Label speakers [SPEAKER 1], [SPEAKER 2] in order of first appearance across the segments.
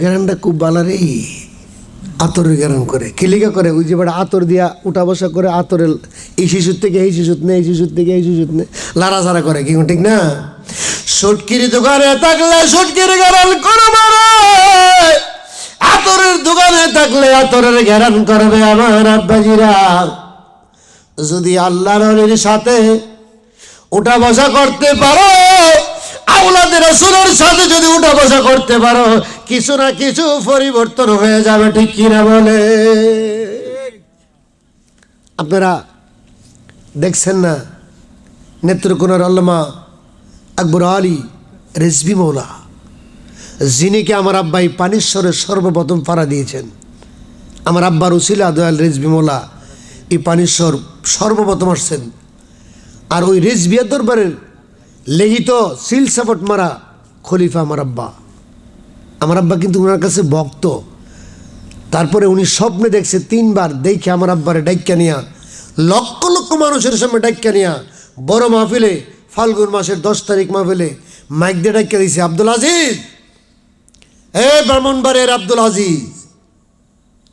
[SPEAKER 1] গ্যারানটা খুব ভালো রে। আতরের গ্যারান করে। কিলিকা করে? ওই যে বেটা আতর দিয়া উঠা বসা করে আতরের, এই শিশুর থেকে এই শিশুর নে, এই শিশুর থেকে এই শিশুর নে। লাড়াচাড়া করে, কি ঠিক না? সটকির দোকানে থাকলে সটকির গ্যারান করে মারে। আতরের দোকানে থাকলে আতরের গ্যারান করবে আমার আব্বাজিরা। যদি আল্লাহর সাথে উঠা বসা করতে পারো আউলাদের রসুলের সাথে যদি উঠা বসা করতে পারো, কিছু না কিছু পরিবর্তন হয়ে যাবে, ঠিক কিনা বলে? আপনারা দেখছেন না? নেত্রকোনার আল্লামা আকবর আলী রেজবি মৌলা যিনিকে আমার আব্বাই পানিশ্বরের সর্বপ্রথম ফাড়া দিয়েছেন। আমার আব্বার উসিলা দয়াল রেজবি মৌলা এই পানিশ্বর সর্বপ্রথম আসছেন। আর ওই রেজবিয়া দরবারের লিখিত সিল সাপট মারা খলিফা আমার আব্বা। আমার আব্বা কিন্তু ওনার কাছে ভক্ত। তারপরে উনি স্বপ্নে দেখছে তিনবার, দেখে আমার আব্বারে ডাইক্কা নিয়া, লক্ষ লক্ষ মানুষের সামনে ডাইক্কা নিয়া, বড় মাহফিলে, ফাল্গুন মাসের দশ তারিখ মাহফিলে মাইক দিয়ে ডাইক্কা দিয়েছে আব্দুল আজিজ! হে ব্রাহ্মণবাড়িয়ার আব্দুল আজিজ!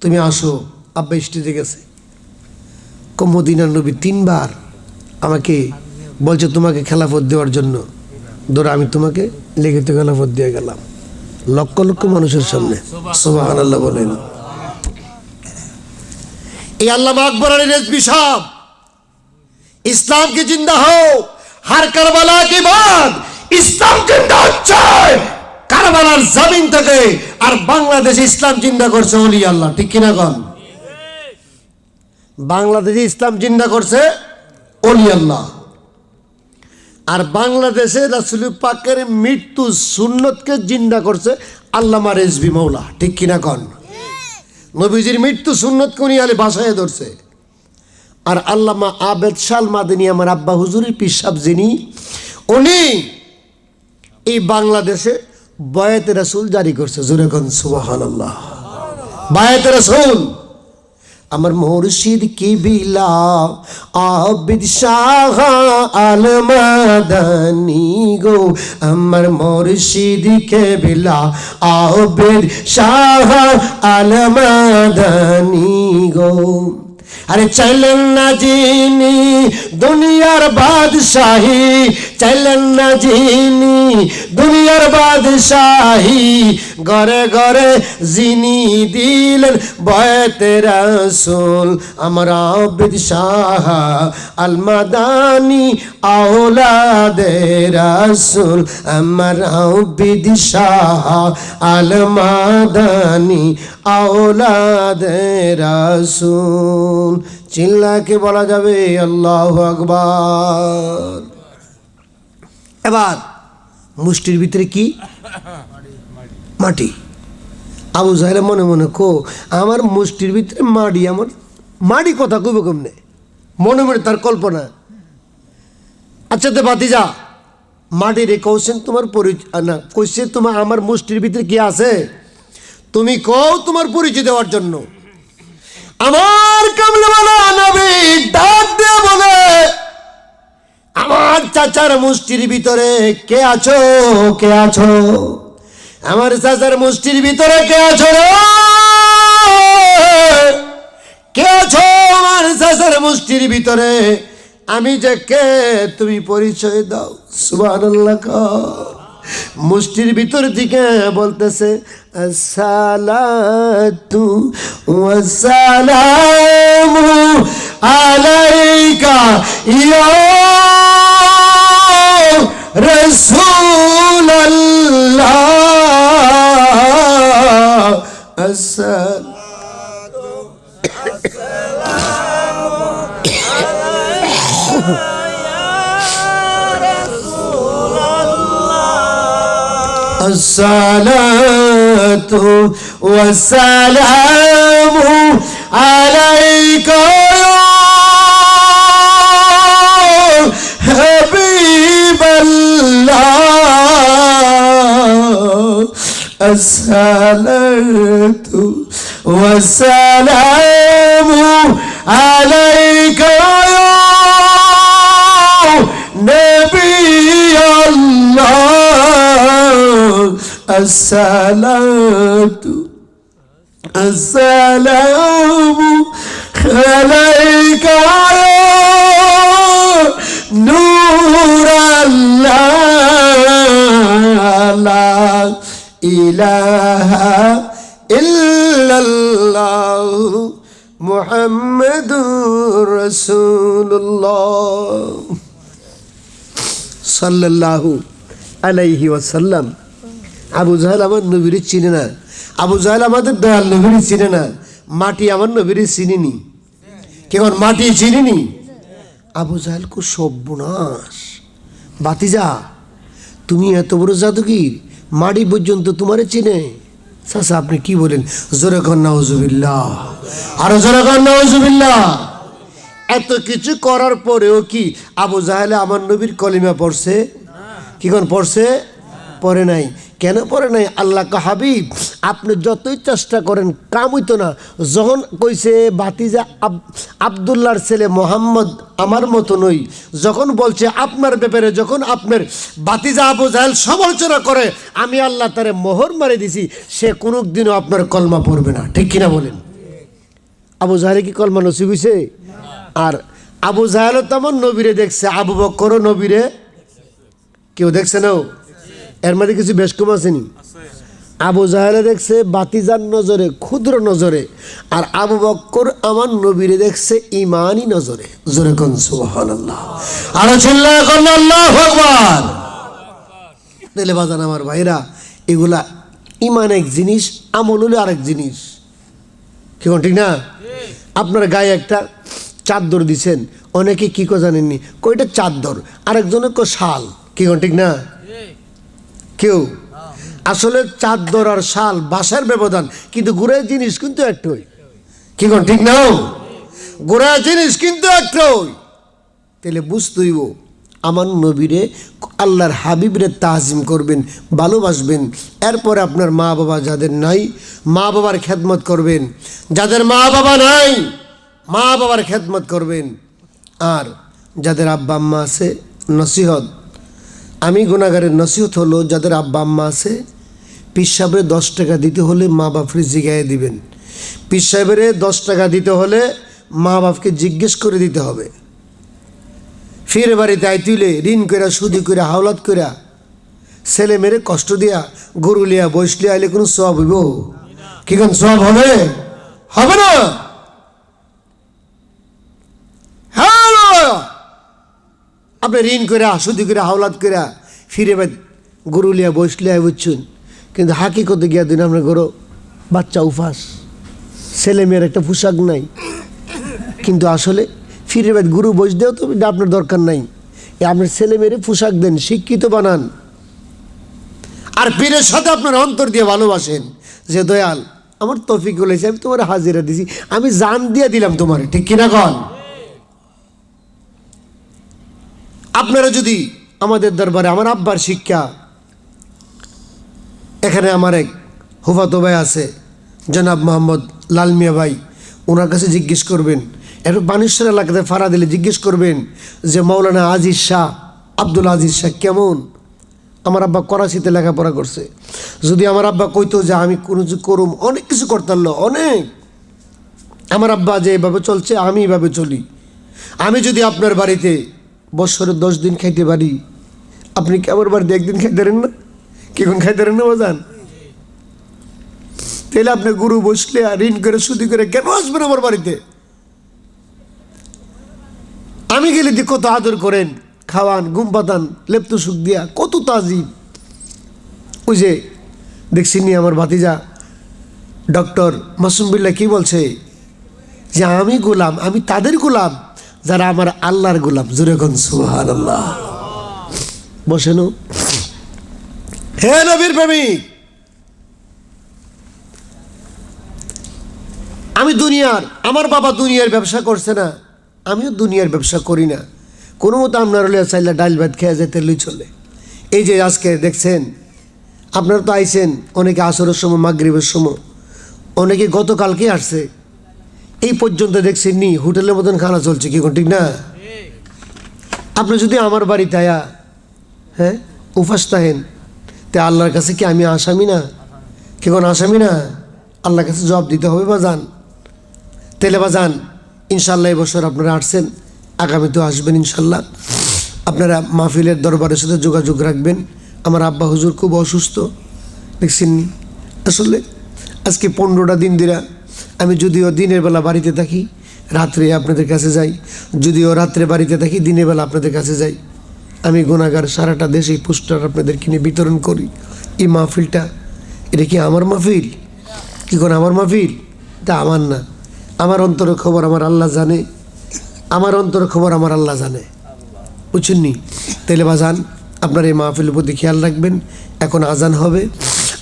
[SPEAKER 1] তুমি আসো, আব্বা স্টেজে গেছে। কমদিনার নবী তিনবার আমাকে বলছে তোমাকে খেলাফত দেওয়ার জন্য। ধরো আমি তোমাকে লিখিত খেলাফত দিয়ে গেলাম। লক্ষ লক্ষ মানুষের সামনে। আল্লাহ বলেন। এই আল্লাহ আকবর আলী রেজবি সাহ ইসলাম জিন্দা হো হার কারবালা কি বাদ ইসলাম জিন্দা হচ্ছে। কারবালার জমিন থেকে আর বাংলাদেশে ইসলাম জিন্দা করছে অলি আল্লাহ, ঠিক কিনা কন? বাংলাদেশে ইসলাম জিন্দা করছে অলি আল্লাহ। আর বাংলাদেশে রাসুল পাকের মৃত্যু সুন্নতকে জিন্দা করছে আল্লামা রেজবি মৌলা। ঠিক কিনা কন? নবীজির মৃত্যু সুন্নত উনি আলে বাসায় ধরছে। আর আল্লামা আবেদ শাল মাদিনী, আমার আব্বা হুজুরের পিসাব যিনি, উনি এই বাংলাদেশে বয়াতে রাসুল জারি করছে। জুরেগন আল্লাহ বায়াতে রাসুল আমার মুর্শিদ কি বিলা আবিদ শাহ আলমাদানি গো আমার মুর্শিদ কে বিলা আবিদ শাহ আলমাদানি গো আরে চাইলেন না যিনি দুনিয়ার বাদশাহী চাইলেন না যিনি দুনিয়ার বাদশাহী। ঘরে ঘরে যিনি দিলেন বয়তে রাসুল, আমার আবিদ শাহ আলমাদানি আওলাদে রাসুল, আমার আবিদ শাহ আলমাদানি আওলাদে রাসুল। চিল্লাকে বলা যাবে আল্লাহ আকবার। এবার, মুষ্টির ভিতরে কি? মাটি। আবু জাহেলে মনে মনে কো, আমার মুষ্টির ভিতরে মাটি, আমার মাটি কথা কইব কেমনে? মনে মনে তার কল্পনা। আচ্ছা তো বাতিজা মাটি রে কৌছেন তোমার পরিচয় না, কইছে তোমার আমার মুষ্টির ভিতরে কি আছে? তুমি কও তোমার পরিচয় দেওয়ার জন্য। আমার কামলে বলে নবী ডাক দিয়ে বলে আমার চাচার মুষ্টির ভিতরে কে আছো? কে আছো? আমার চাচার মুষ্টির ভিতরে কে আছো কে আছো আমার চাচার মুষ্টির ভিতরে? আমি যে কে, তুমি পরিচয় দাও। সুবহানাল্লাহ মুষ্টির ভিতর দিকে বলতেছে সালাতু ওয়াসালামু আলাইকা ইয়া رسول الله. السلام الصلاة والسلام عليكم. الصلاة والسلام عليك يا نبي الله الصلاة السلام عليك সাল্লাল্লাহু আলাইহি ওয়াসাল্লাম। আবু জাহেল আমার নবীর চিনে না। আবু জাহেল আমাদের দয়াল নবীর চিনে না। মাটি আমার নবীর চিনিনি। কেমন মাটি চিনিনি। আবু জাহেল কো সর্বনাশ। বাতিজা তুমি এত বড় জাদুগির, মাটি পর্যন্ত তোমারে চিনে। চাচা, আপনি কি বলেন? জোরে কন্যা হজুবিল্লাহ আরও জোরে কন্যা হজুবিল্লাহ এত কিছু করার পরেও কি আবু জাহেলে আমার নবীর কলিমা পড়ছে? কি কোন পড়ছে? পড়ে নাই। কেন পড়ে নাই? আল্লাহ হাবিব, আপনি যতই চেষ্টা করেন কাম হইতো না। যখন কইছে বাতিজা আব- আবদুল্লাহর ছেলে মোহাম্মদ আমার মতো নই, যখন বলছে আপনার ব্যাপারে, যখন আপনার বাতিজা আবু জাহেল সমালোচনা করে, আমি আল্লাহ তারে মোহর মারে দিছি, সে কোনো দিনও আপনার কলমা পড়বে না। ঠিক কিনা বলেন? আবু জাহেলে কি কলমা নসিব হইছে? আর আবু জাহেলও তেমন নবীরে দেখছে, আবু বক্করও নবীরে কেউ দেখছে না এর মধ্যে কিছু বেশ কম আসেনি আবু জাহেলে দেখছে, বাতিজার নজরে, ক্ষুদ্র নজরে। আর আবু বক্কর আমার নবীরে দেখছে, ইমানই নজরে। জোরে কোন সুবহানাল্লাহ। আরও চিল্লা কোন আল্লাহু আকবার। তাহলে বাজান আমার ভাইরা, এগুলা ইমান এক জিনিস, আমল হলো আরেক জিনিস। কি ঠিক না? আপনার গায়ে একটা চাদর দিছেন। অনেকে কি কো জানেননি? কইটা চাদর। আরেকজনে কো শাল। কি কোন ঠিক না? কেউ? আসলে চাদর আর শাল বাসার ব্যবধান, কিন্তু গুড়ের জিনিস কিন্তু একটাই। কি কোন ঠিক না? গোড়া জিনিস কিন্তু একটাই। তাহলে বুঝতেইব, আমার নবীরে, আল্লাহর হাবিবরে তাজিম করবেন, ভালোবাসবেন। এরপরে আপনার মা বাবা যাদের নাই মা বাবার খেদমত করবেন। যাদের মা বাবা নাই মা বাবার খেদমত করবেন। আর যাদের আব্বা আম্মা আছে, নসিহত। আমি গুণাগারের নসিহত হলো, যাদের আব্বা আম্মা আছে, পীর সাহেবের দশ টাকা দিতে হলে মা বাপরে জিগায়ে দিবেন। পীর সাহেবের দশ টাকা দিতে হলে মা বাপকে জিজ্ঞেস করে দিতে হবে। ফিরে বাড়িতে আই তুলে, ঋণ কইরা, সুদি কইরা, হাওলাত কইরা, ছেলে মেরে কষ্ট দিয়া, গরু লিয়া বসলে আইলে কোনো সব হইব? কি কোন সব হবে? হবে না হ্যাঁ আপনি ঋণ করে সুদি করে হাওলাত করে ফিরে বাদ গরু লিয়া বসলে আয় বুঝছুন। কিন্তু হাকি করতে গিয়া দিন আপনার গরু, বাচ্চা উফাস। ছেলে মেয়ের একটা পোশাক নাই। কিন্তু আসলে ফিরে বাদ গুরু বস দেও তো আপনার দরকার নাই। আপনার ছেলে মেয়েরে পোশাক দেন, শিক্ষিত বানান। আর পীরের সাথে আপনার অন্তর দিয়ে ভালোবাসেন, যে দয়াল, আমার তফিক বলেছে আমি তোমার হাজিরা দিছি, আমি জান দিয়ে দিলাম তোমার, ঠিক কিনা কন? আপনারা যদি আমাদের দরবারে আমার আব্বার শিক্ষা, এখানে আমার এক হুফাতো ভাই আছে, জনাব মোহাম্মদ লালমিয়া ভাই ওনার কাছে জিজ্ঞেস করবেন একটু বানেশ্বর এলাকাতে ফাড়া দিলে জিজ্ঞেস করবেন যে মৌলানা আজিজ শাহ, আব্দুল আজিজ শাহ কেমন? আমার আব্বা করাচিতে লেখাপড়া করছে। যদি আমার আব্বা কইতো যে, আমি কোনো কিছু করুম, অনেক কিছু করতে পারল অনেক। আমার আব্বা যে এভাবে চলছে, আমি এভাবে চলি। আমি যদি আপনার বাড়িতে বছরে দশ দিন খাইতে পারি। আপনি কি আমার বাড়িতে একদিন খাইতে পারেন না? কি কোন খাইতে পারেন না, বাজান? তাহলে আপনি গুরু বসলে আর ঋণ করে, সুদি করে কেন আসবেন আমার বাড়িতে? আমি গেলে দিয়ে কত আদর করেন, খাওয়ান, ঘুম পাতান লেপ্ত সুখ দিয়া, কত তাজিব। ওই যে দেখছি নি আমার ভাতিজা, ডক্টর মাসুম বিল্লা কি বলছে? যে আমি গোলাম, আমি তাদের গোলাম। যারা আমার আল্লাহর গোলাম, জুরে গন সুহান আল্লাহ বসেন হে নবীর প্রেমিক! আমি দুনিয়ার, আমার বাবা দুনিয়ার ব্যবসা করছে না, আমিও দুনিয়ার ব্যবসা করি না। কোনো মতো আপনার হলে চাইলে ডাল ভাত খেয়ে যেতে লই চলে। এই যে আজকে দেখছেন, আপনারা তো আইছেন, অনেকে আসরের সময়, মাগরিবের সময়, অনেকে গতকালকে আসছে। এই পর্যন্ত দেখছেন নি হোটেলের মতন খানা চলছে কি ঠিক না? আপনি যদি আমার বাড়িতে আয়া হ্যাঁ উপাস থাকেন, তে আল্লাহর কাছে কি আমি আসামি না? কি কোন আসামি না? আল্লাহর কাছে জবাব দিতে হবে বা যান? তেলে বা যান ইনশাল্লাহ এবছর আপনারা আসছেন আগামীতেও আসবেন ইনশাল্লাহ আপনারা মাহফিলের দরবারের সাথে যোগাযোগ রাখবেন। আমার আব্বা হুজুর খুব অসুস্থ দেখছেন নি? আসলে আজকে পনেরোটা দিন দিরা আমি যদিও দিনের বেলা বাড়িতে থাকি, রাত্রে আপনাদের কাছে যাই। যদিও রাত্রে বাড়িতে থাকি, দিনের বেলা আপনাদের কাছে যাই। আমি গুণাগার সারাটা দেশে পোস্টার আপনাদের কিনে বিতরণ করি। এই মাহফিলটা, এটা কি আমার মাহফিল? কি করে আমার মাহফিল? এটা আমার না। আমার অন্তরের খবর আমার আল্লাহ জানে। আমার অন্তরের খবর আমার আল্লাহ জানে। বুঝছেন নি? তাইলে বাজান, আপনার এই মাহফিলের প্রতি খেয়াল রাখবেন। এখন আজান হবে।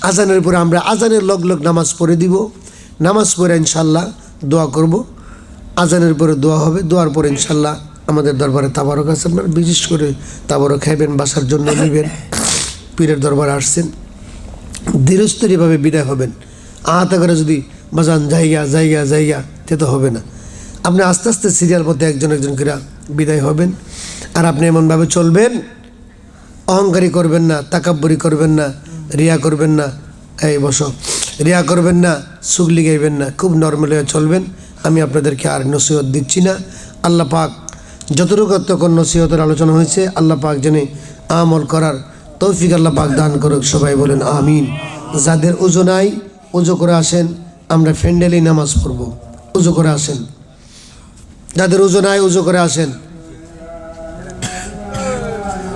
[SPEAKER 1] আজানের পরে আমরা আজানের লগ লগ নামাজ পড়ে দিব। নামাজ পড়ে ইনশাল্লাহ দোয়া করব। আজানের পরে দোয়া হবে, দোয়ার পরে ইনশাল্লাহ আমাদের দরবারে তাবারক আছে। আপনারা বিশেষ করে তাবারক খাইবেন, বাসার জন্য নেবেন, পীরের দরবারে আসছেন। ধীরস্থিরভাবে বিদায় হবেন। আহাতে করে যদি বাজান জায়গা জায়গা জায়গা, তে তো হবে না। আপনি আস্তে আস্তে সিরিয়াল মধ্যে একজন একজন করে বিদায় হবেন। আর আপনি এমনভাবে চলবেন, অহংকারী করবেন না, তাকাব্বরি করবেন না, রিয়া করবেন না। এই বস। রিয়া করবেন না সুগলি গাইবেন না, খুব নর্মাল চলবেন। আমি আপনাদেরকে আর নসিহত দিচ্ছি না। আল্লাহ পাক যতটুকু তখন নসিহতের আলোচনা হয়েছে, আল্লাহ পাক জেনে আমল করার তৌফিক আল্লাহ পাক দান করুক, সবাই বলেন আমিন। যাদের উজো নাই, উজো করে আসেন, আমরা ফ্যান্ডেলি নামাজ পড়ব। উজো করে আসেন। যাদের উজো নাই, উজো করে আসেন।